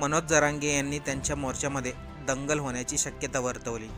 मनोज जरांगे यांनी त्यांच्या मोर्चामध्ये दंगल होण्याची शक्यता वर्तवली.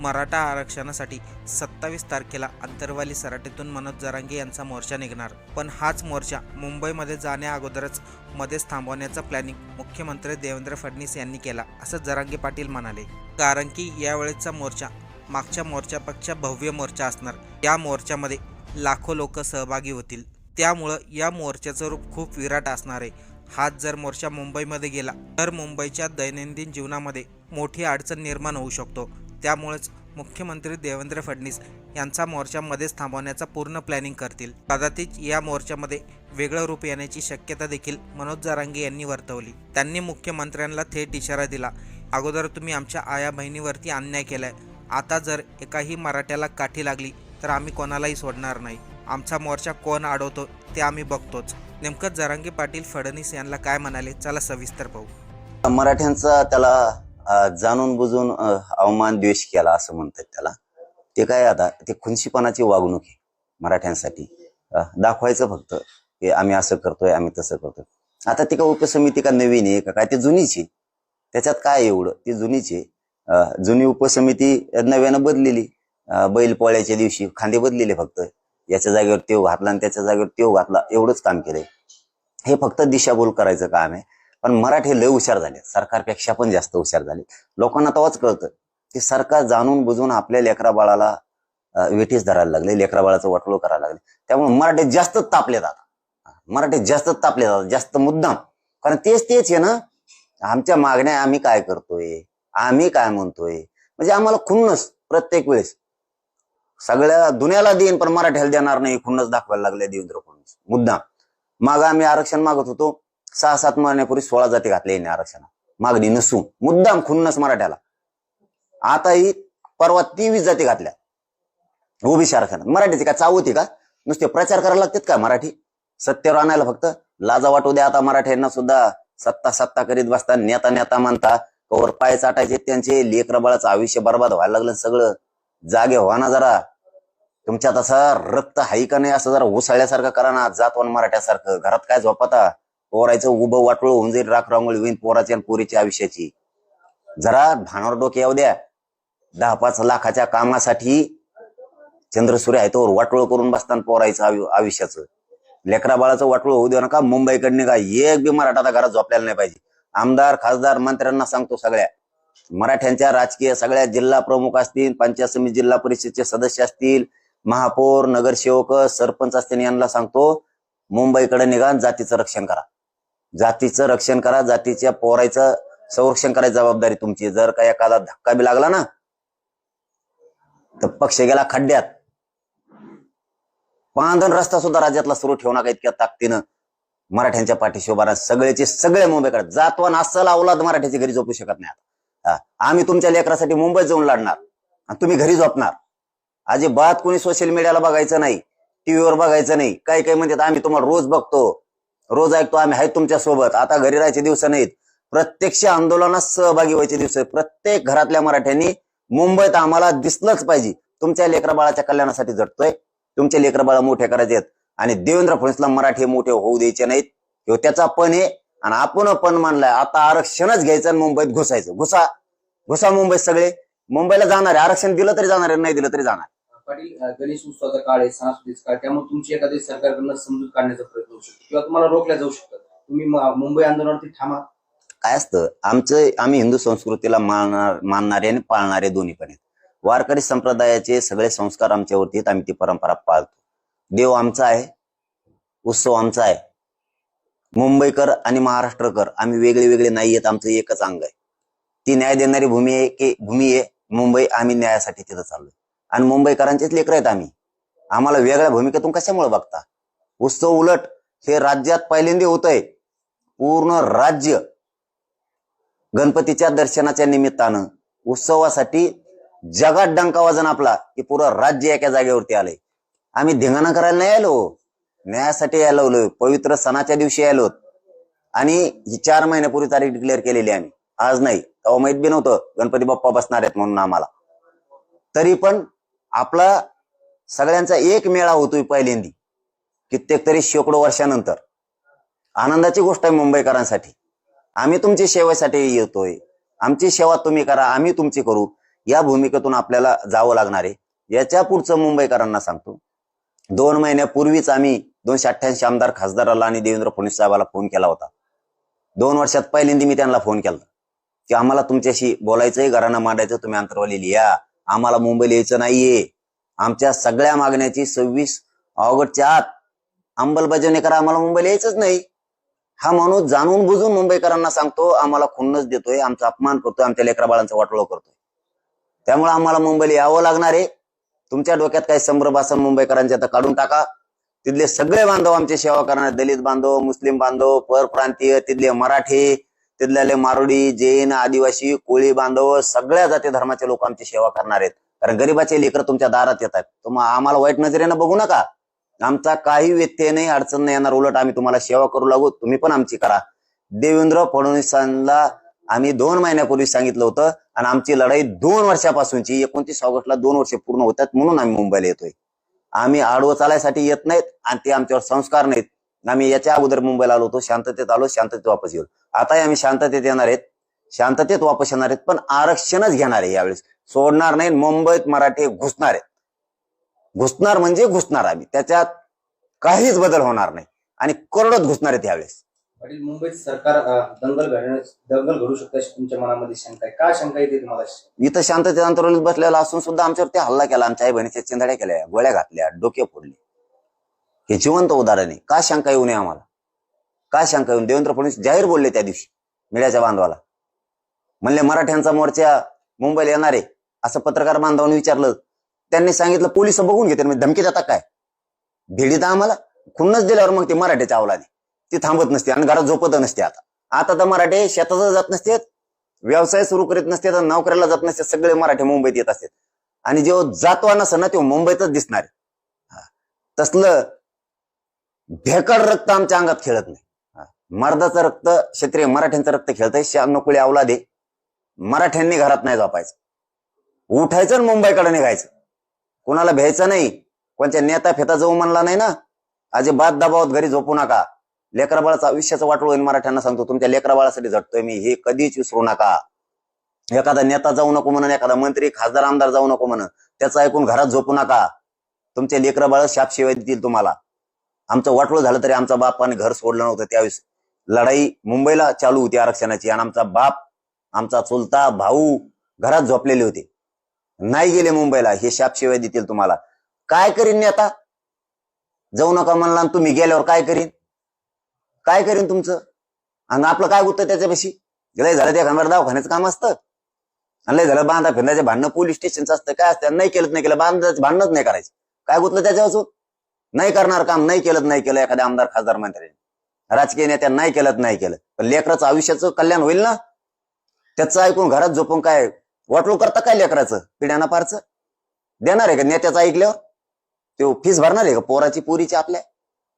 मराठा आरक्षणासाठी सत्तावीस तारखेला अंतरवाली सराटीतून मनोज जरांगे यांचा मोर्चा निघणार. पण हाच मोर्चा मुंबईमध्ये जाण्या अगोदरच मध्येच थांबवण्याचा प्लॅनिंग मुख्यमंत्री देवेंद्र फडणवीस यांनी केला असं जरांगे पाटील म्हणाले. कारण की यावेळेचा मोर्चा मागच्या मोर्चापेक्षा भव्य मोर्चा असणार. या मोर्चामध्ये लाखो लोक सहभागी होतील. त्यामुळं या मोर्चाचं रूप खूप विराट असणार आहे. हाच जर मोर्चा मुंबईमध्ये गेला तर मुंबईच्या दैनंदिन जीवनामध्ये मोठी अडचण निर्माण होऊ शकतो. त्यामुळेच मुख्यमंत्री देवेंद्र फडणवीस यांचा मोर्चा मध्येच थांबवण्याचा पूर्ण प्लॅनिंग करतील. कदाचित या मोर्चामध्ये वेगळं रूप येण्याची शक्यता देखील मनोज जारांगे यांनी वर्तवली. त्यांनी मुख्यमंत्र्यांना थेट इशारा दिला अगोदर तुम्ही आमच्या आया बहिणीवरती अन्याय केलाय. आता जर एकाही मराठ्याला काठी लागली तर आम्ही कोणालाही सोडणार नाही. आमचा मोर्चा कोण अडवतो ते आम्ही बघतोच. नेमकं जरांगे पाटील फडणवीस यांना काय म्हणाले? चला सविस्तर पाहू. मराठ्यांचा त्याला जाणून बुजून अवमान द्वेष केला असं म्हणतात त्याला. ते काय आता ते खुनशीपणाची वागणूक आहे मराठ्यांसाठी. दाखवायचं फक्त की आम्ही असं करतोय आम्ही तसं करतोय. आता ती का उपसमिती का नवीन आहे का? काय ते जुनीच आहे? त्याच्यात काय एवढं? ती जुनीच आहे. जुनी उपसमिती नव्यानं बदलेली. बैलपोळ्याच्या बैल पोळ्याच्या दिवशी खांदे बदलेले फक्त. याच्या जागेवर तेव घातला आणि त्याच्या जागेवर तेव घातला एवढंच काम केलंय. हे फक्त दिशाभूल करायचं काम आहे. पण मराठी लय हुशार झाले सरकारपेक्षा पण जास्त हुशार झाले लोकांना तेव्हाच कळतं की सरकार जाणून बुजून आपल्या लेकरा बाळाला वेठीस धरायला लागले लेकरा बाळाचं वाटोळ करायला लागले. त्यामुळे मराठीत जास्त तापले जातात मराठीत जास्त तापले जातात जास्त मुद्दाम. कारण तेच तेच आहे ना. आमच्या मागण्या आम्ही काय करतोय? आम्ही काय म्हणतोय? म्हणजे आम्हाला खुन्नस प्रत्येक वेळेस. सगळ्या दुनियाला देईन पण मराठ्याला देणार नाही खुन्नस दाखवायला लागले देवेंद्र फडणवीस. मुद्दाम. माग आम्ही आरक्षण मागत होतो. सहा सात महिन्यापूर्वी सोळा जाती घातले यांनी आरक्षणात. मागणी नसून. मुद्दाम खुन्नस मराठ्याला. आता ही परवा तेवीस जाती घातल्या. ओबीसी आरक्षणात. मराठीची काय चाव होती का? नुसते प्रचार करायला लागतात का मराठी? सत्तेवर आणायला फक्त. लाजा वाटू द्या आता मराठ्यांना सुद्धा. सत्ता सत्ता करीत बसता नेता नेता मानता कवर पाय चाटायचे त्यांचे लेकर बाळाचं आयुष्य बर्बाद व्हायला लागलं सगळं जागे व्हा ना जरा. तुमच्यात असं रक्त हाई का नाही असं जरा उसळल्यासारखं करा ना जातवान मराठ्यासारखं. घरात काय झोपता? पोरायचं उभं वाटळ होऊन जाईल राख रांगोळी होईन पोराची आणि पोरीच्या आयुष्याची. जरा भानावर डोके येऊ द्या. दहा पाच लाखाच्या कामासाठी चंद्रसूर्य आहे तो वाटोळ करून बसताना पोरायचं आयुष्याचं. लेकरा बाळाचं वाटोळ होऊ देऊ नका मुंबईकडनं का एक बी मराठा घरात झोपल्याला नाही पाहिजे. आमदार खासदार मंत्र्यांना सांगतो सगळ्या. मराठ्यांच्या राजकीय सगळ्या जिल्हा प्रमुख असतील पंचायत समिती जिल्हा परिषदचे सदस्य असतील महापौर नगरसेवक सरपंच असतील यांना सांगतो मुंबईकडे निघा जातीचं रक्षण करा. जातीचं रक्षण करा जातीच्या पोरायचं संरक्षण करायची जबाबदारी तुमची. जर का एखादा धक्का बी लागला ना तर पक्ष गेला खड्ड्यात. पांधन रस्ता सुद्धा राज्यातला सुरू ठेवू नका इतक्या ताकदीनं. मराठ्यांच्या पाठीशी उभारा सगळेचे सगळे मुंबईकडे. जातवान अस्सल अवलाद मराठ्याची घरी झोपू शकत नाही आता. आम्ही तुमच्या लेकरासाठी मुंबईत जाऊन लढणार. आणि तुम्ही घरी झोपणार. अजिबात कोणी सोशल मीडियाला बघायचं नाही. टीव्हीवर बघायचं नाही. काही काही म्हणतात आम्ही तुम्हाला रोज बघतो. रोज ऐकतो. आम्ही आहेत तुमच्यासोबत आता घरी राहायचे दिवस नाहीत. प्रत्यक्ष आंदोलनात सहभागी व्हायचे दिवस आहेत. प्रत्येक घरातल्या मराठ्यांनी मुंबईत आम्हाला दिसलंच पाहिजे. तुमच्या लेकरबाळाच्या कल्याणासाठी झटतोय तुमचे लेकर बाळा मोठे करायचे आहेत. आणि देवेंद्र फडणवीसला मराठी मोठे होऊ द्यायचे नाहीत. हो त्याचा पण आहे. आणि आपण पण मानलाय. आता आरक्षणच घ्यायचं आणि मुंबईत घुसायचं. घुसा. घुसा मुंबईत सगळे. मुंबईला जाणार आहे. आरक्षण दिलं तरी जाणार आहे नाही दिलं तरी जाणार पाटील गणेश उत्सवाचा काळ आहे सणासुदीचा काळ त्यामुळे तुमची एखादी सरकारकडनं समजूत काढण्याचा प्रयत्न होऊ शकतो. किंवा तुम्हाला रोखल्या जाऊ शकतात. तुम्ही मुंबई आंदोलनावरती थांबा काय असतं आमचं आम्ही हिंदू संस्कृतीला मानणार मानणारे आणि पाळणारे दोन्ही पण आहेत. वारकरी संप्रदायाचे सगळे संस्कार आमच्यावरती आहेत आम्ही ती परंपरा पाळतो. देव आमचा आहे उत्सव आमचा आहे. मुंबईकर आणि महाराष्ट्रकर आम्ही वेगळे वेगळे नाही आहेत आमचं एकच अंग आहे. ती न्याय देणारी भूमी आहे की भूमी आहे? मुंबई आम्ही न्यायासाठी तिथं चाललोय. आणि मुंबईकरांचेच लेकर आहेत आम्ही. आम्हाला वेगळ्या भूमिकेतून कशामुळे बघता? उत्सव उलट हे राज्यात पहिल्यांदा होत आहे पूर्ण राज्य गणपतीच्या दर्शनाच्या निमित्तानं उत्सवासाठी जगात डंका वाजन आपला की पुरं राज्य एका जागेवरती आलंय. आम्ही धिंगाणा करायला नाही आलो. न्यायासाठी यायला पवित्र सणाच्या दिवशी आलो आणि ही चार महिन्यापूर्वी तारीख डिक्लेअर केलेली आम्ही. आज नाही. तेव्हा माहीत बी नव्हतं गणपती बाप्पा बसणार आहेत म्हणून आम्हाला. तरी पण आपला सगळ्यांचा एक मेळा होतोय पहिल्यांदी कित्येक तरी शेकडो वर्षानंतर. आनंदाची गोष्ट आहे मुंबईकरांसाठी. आम्ही तुमची सेवेसाठी येतोय. आमची सेवा तुम्ही करा आम्ही तुमची करू. या भूमिकेतून आपल्याला जावं लागणार आहे. याच्या पुढचं मुंबईकरांना सांगतो. दोन महिन्यापूर्वीच आम्ही दोनशे अठ्ठ्याऐंशी आमदार खासदाराला आणि देवेंद्र फडणवीस साहेबाला फोन केला होता. दोन वर्षात पहिल्यांदा मी त्यांना फोन केला. की आम्हाला तुमच्याशी बोलायचंय घराणं मांडायचं तुम्ही अंतरवाली लिहा आम्हाला मुंबईला यायचं नाहीये. आमच्या सगळ्या मागण्याची सव्वीस ऑगस्टच्या आत अंमलबजावणी करा आम्हाला मुंबईला यायचंच नाही. हा माणूस जाणून बुजून मुंबईकरांना सांगतो आम्हाला खुन्नच देतोय आमचा अपमान करतोय आमच्या लेकरा बाळांचा वाटोळ करतोय. त्यामुळे आम्हाला मुंबईला यावं लागणार आहे. तुमच्या डोक्यात काही संभ्रम असेल मुंबईकरांच्या तर काढून टाका. तिथले सगळे बांधव आमची सेवा करणारे दलित बांधव मुस्लिम बांधव परप्रांतीय तिथले मराठी तिथल्याले मारुडी जैन आदिवासी कोळी बांधव सगळ्या जाती धर्माचे लोक आमची सेवा करणार आहेत. कारण गरीबाचे लेकर तुमच्या दारात येतात. तुम्हा आम्हाला वाईट नजरेनं बघू नका. आमचा काही व्यत्यय नाही अडचण नाही येणार उलट आम्ही तुम्हाला सेवा करू लागू. तुम्ही पण आमची करा. देवेंद्र फडणवीसांना आम्ही दोन महिन्यापूर्वी सांगितलं होतं आणि आमची लढाई दोन वर्षापासूनची एकोणतीस ऑगस्टला दोन वर्ष पूर्ण होतात म्हणून आम्ही मुंबईला येतोय. आम्ही आडवं चालायसाठी येत नाहीत आणि ते आमच्यावर संस्कार नाहीत. आम्ही याच्या अगोदर मुंबईला आलो होतो. शांततेत आलो शांततेत वापस येऊ आताही आम्ही शांततेत येणार आहेत. शांततेत वापस येणार आहेत पण आरक्षणच घेणार आहे यावेळेस. सोडणार नाही मुंबईत मराठी घुसणार आहेत. घुसणार म्हणजे घुसणार आम्ही. त्याच्यात काहीच बदल होणार नाही. आणि करोडत घुसणार आहेत यावेळेस. मुंबईत सरकार दंगल दंगल घडू शकते तुमच्या मनामध्ये शंका आहे. का शंका येते तुम्हाला? इथं शांततेत अंतरावलीत बसलेला असून सुद्धा आमच्यावरती हल्ला केला. आमच्या आई बहिणीच्या चिंधड्या केल्या गोळ्या घातल्या डोके फोडले. हे जिवंत उदाहरण आहे. का शंका येऊ नये आम्हाला? का शंका येऊन देवेंद्र फडणवीस जाहीर बोलले त्या दिवशी मीडियाच्या बांधवाला. म्हणले मराठ्यांचा मोर्चा मुंबईला येणार आहे असं पत्रकार बांधवांनी विचारलं. त्यांनी सांगितलं पोलीस बघून घेते म्हणजे धमकी देतात काय? भिडीत आम्हाला? खुन्नच दिल्यावर मग ते मराठ्याच्या अवलादी. ती थांबत नसते आणि घरात झोपत नसते आता. आता तर मराठे शेतात जात नसते. व्यवसाय सुरू करीत नसते तर नोकऱ्याला जात नसते. सगळे मराठे मुंबईत येत असतात आणि जेव्हा जातो नसं ना तेव्हा मुंबईतच दिसणार आहे. तसलं भेकड रक्त आमच्या अंगात खेळत नाही. मर्दाचं रक्त क्षत्रिय मराठ्यांचं रक्त खेळतंय. श्याम नकुळे आवला दे मराठ्यांनी घरात नाही झोपायचं. उठायचं मुंबईकडे निघायचं. कुणाला भ्यायचं नाही. कोणत्या नेता फेता जाऊ म्हणला नाही ना? अजिबात दबावत घरी झोपू नका. लेकराबाळाचं आयुष्याचं वाटोळ होईल मराठ्यांना सांगतो. तुमच्या लेकराबाळासाठी झटतोय मी. हे कधीच विसरू नका. एखादा नेता जाऊ नको म्हणून एखादा मंत्री खासदार आमदार जाऊ नको म्हणून त्याचं ऐकून घरात झोपू नका. तुमचे लेकराबाळ शापशिवाय शाप शिवाय देतील तुम्हाला. आमचं वाटलं झालं तरी आमचा बापाने घर सोडलं नव्हतं त्यावेळेस. लढाई मुंबईला चालू होती आरक्षणाची आणि आमचा बाप आमचा चुलता भाऊ घरात झोपलेले होते. नाही गेले मुंबईला हे शापशिवाय देतील तुम्हाला. काय करीन आता? जाऊ नका म्हणला आणि तुम्ही गेल्यावर काय करीन? काय करीन तुमचं? आणि आपलं काय उत्तर त्याच्यापाशी? लय झालं त्या खांबार दवाखान्याचं काम असतं. आणि लय झालं बांधा फिरण्याचं भांडणं पोलीस स्टेशनचं असतं. काय असतं? नाही केलं नाही केलं. बांधायचं भांडणच नाही करायचं. काय गुतलं त्याच्यापासून? नाही करणार काम नाही केलं नाही केलं एखाद्या आमदार खासदार मंत्र्यांनी राजकीय नेत्या नाही केलं नाही केलं. पण लेकराचं आयुष्याचं कल्याण होईल ना? त्याचं ऐकून घरात झोपून काय वाटलो करता काय लेकराचं? पिढ्याना पारचं? देणार आहे का? नेत्याचं ऐकल्यावर? तो फीस भरणार आहे का? पोराची पोरीची आपल्या?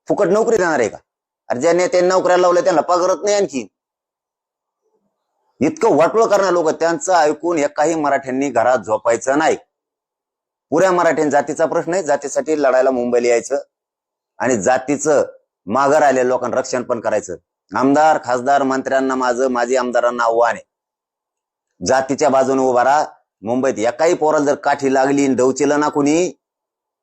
फुकट नोकरी देणार आहे का? अरे ज्या नेत्यांनी नोकऱ्याला लावल्या त्यांना पगारत नाही आणखी. इतकं वाटोळ करणार लोक त्यांचं ऐकून एकाही मराठ्यांनी घरात झोपायचं नाही. पुऱ्या मराठ्यां जातीचा प्रश्न आहे. जातीसाठी लढायला मुंबईला यायचं. आणि जातीचं माघार आलेल्या लोकांना रक्षण पण करायचं. आमदार खासदार मंत्र्यांना माझं माझी आमदारांना आव्हान आहे. जातीच्या बाजूने उभा राहा. मुंबईत एकाही पोराला जर काठी लागली डवचिलं ना कुणी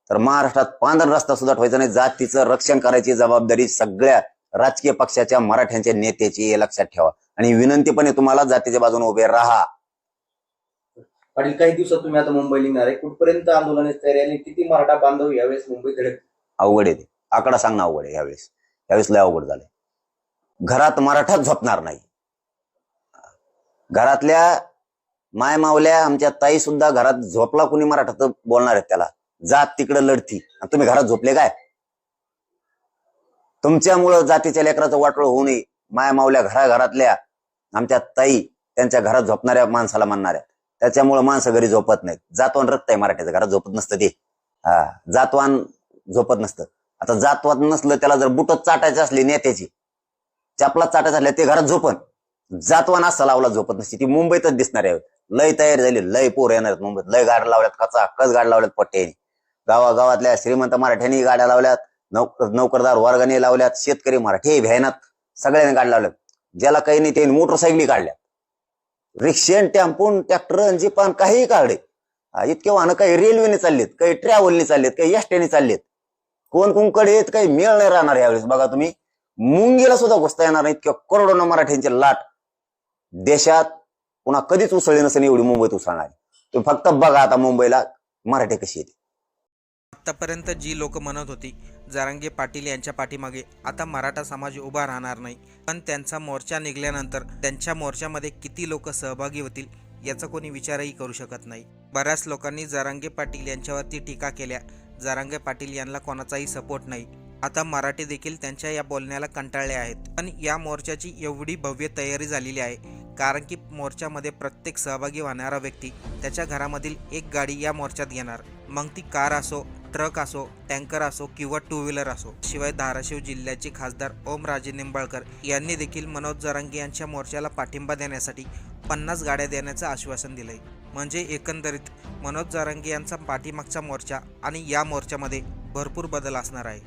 तर महाराष्ट्रात पांढरा रस्ता सुद्धा ठेवायचा नाही. जातीचं रक्षण करायची जबाबदारी सगळ्या राजकीय पक्षाच्या मराठ्यांच्या नेत्याची हे लक्षात ठेवा. आणि विनंती पण आहे तुम्हाला जातीच्या बाजूने उभे राहा. पाटील काही दिवसात तुम्ही आता मुंबईला येणार आहे. कुठपर्यंत आंदोलनाची तयारी आणि किती मराठा बांधव यावेळेस मुंबईत धडक? अवघड आहे ते. आकडा सांगणं अवघड आहे यावेळेस. यावेळेस लय अवघड झालंय. घरात मराठाच झोपणार नाही. घरातल्या माय मावल्या आमच्या ताई सुद्धा घरात झोपला कुणी मराठात बोलणार आहेत त्याला? जात तिकडे लढती. आणि तुम्ही घरात झोपले काय? तुमच्यामुळं जातीच्या लेकराचं वाटोळ होऊ नये. माया मावल्या घराघरातल्या आमच्या ताई त्यांच्या घरात झोपणाऱ्या माणसाला म्हणणाऱ्या. त्याच्यामुळे माणसं घरी झोपत नाहीत. जातवान रक्त आहे मराठीचं घरात झोपत नसतं ते. हा जातवान झोपत नसतं. आता जातवात नसलं त्याला जर बुटच चाटायची असली नेत्याची चपला चाटायचं असल्या ते घरात झोपन. जातवान असा लावला झोपत नसते. ती मुंबईतच दिसणार आहे. लय तयारी झाली लय पोर येणार मुंबईत. लय गाड्या लावल्यात कचा कच गाड्या लावल्यात पट्ट्याने. गावागावातल्या श्रीमंत मराठ्यांनी गाड्या लावल्यात नौकर नोकरदार वर्गाने लावल्यात शेतकरी मराठी भ्यानात सगळ्यांनी गाड्या लावल्यात. ज्याला काही नाही त्यांनी मोटरसायकली काढल्या रिक्षेन टॅम्पून ट्रॅक्टर जीपान काहीही काढे इतके वाहनं काही रेल्वेने चाललेत काही ट्रॅव्हलने चाललेत काही एसटीने चाललेत. कोण कोणकडे येत काही मेळ नाही राहणार यावेळेस. बघा तुम्ही मुंगीला सुद्धा घुसता येणार नाही इतक्या करोडोना मराठ्यांची लाट. देशात पुन्हा कधीच उसळली नसेल एवढी मुंबईत उसळणार. तुम्ही फक्त बघा आता मुंबईला मराठी कशी येते. आतापर्यंत जी लोक म्हणत होती जारांगे पाटील यांच्या पाठीमागे. आता मराठा समाज उभा राहणार नाही. पण त्यांचा मोर्चा निघाल्यानंतर त्यांच्या मोर्चामध्ये किती लोक सहभागी होतील याचा कोणी विचारही करू शकत नाही. बऱ्याच लोकांनी जारांगे पाटील यांच्यावरती टीका केल्या. जारांगे पाटील यांना कोणाचाही सपोर्ट नाही. आता मराठी देखील त्यांच्या या बोलण्याला कंटाळले आहेत. पण या मोर्चाची एवढी भव्य तयारी झालेली आहे कारण की मोर्चामध्ये प्रत्येक सहभागी होणारा व्यक्ती त्याच्या घरामधील एक गाडी या मोर्चात घेणार. मग ती कार असो ट्रक असो टँकर असो किंवा टू व्हीलर असो शिवाय धाराशिव जिल्ह्याचे खासदार ओमराजे निंबाळकर यांनी देखील मनोज जरांगे यांच्या मोर्चाला पाठिंबा देण्यासाठी पन्नास गाड्या देण्याचं आश्वासन दिलंय. म्हणजे एकंदरीत मनोज जरांगे यांचा पाठीमागचा मोर्चा आणि या मोर्चामध्ये भरपूर बदल असणार आहे.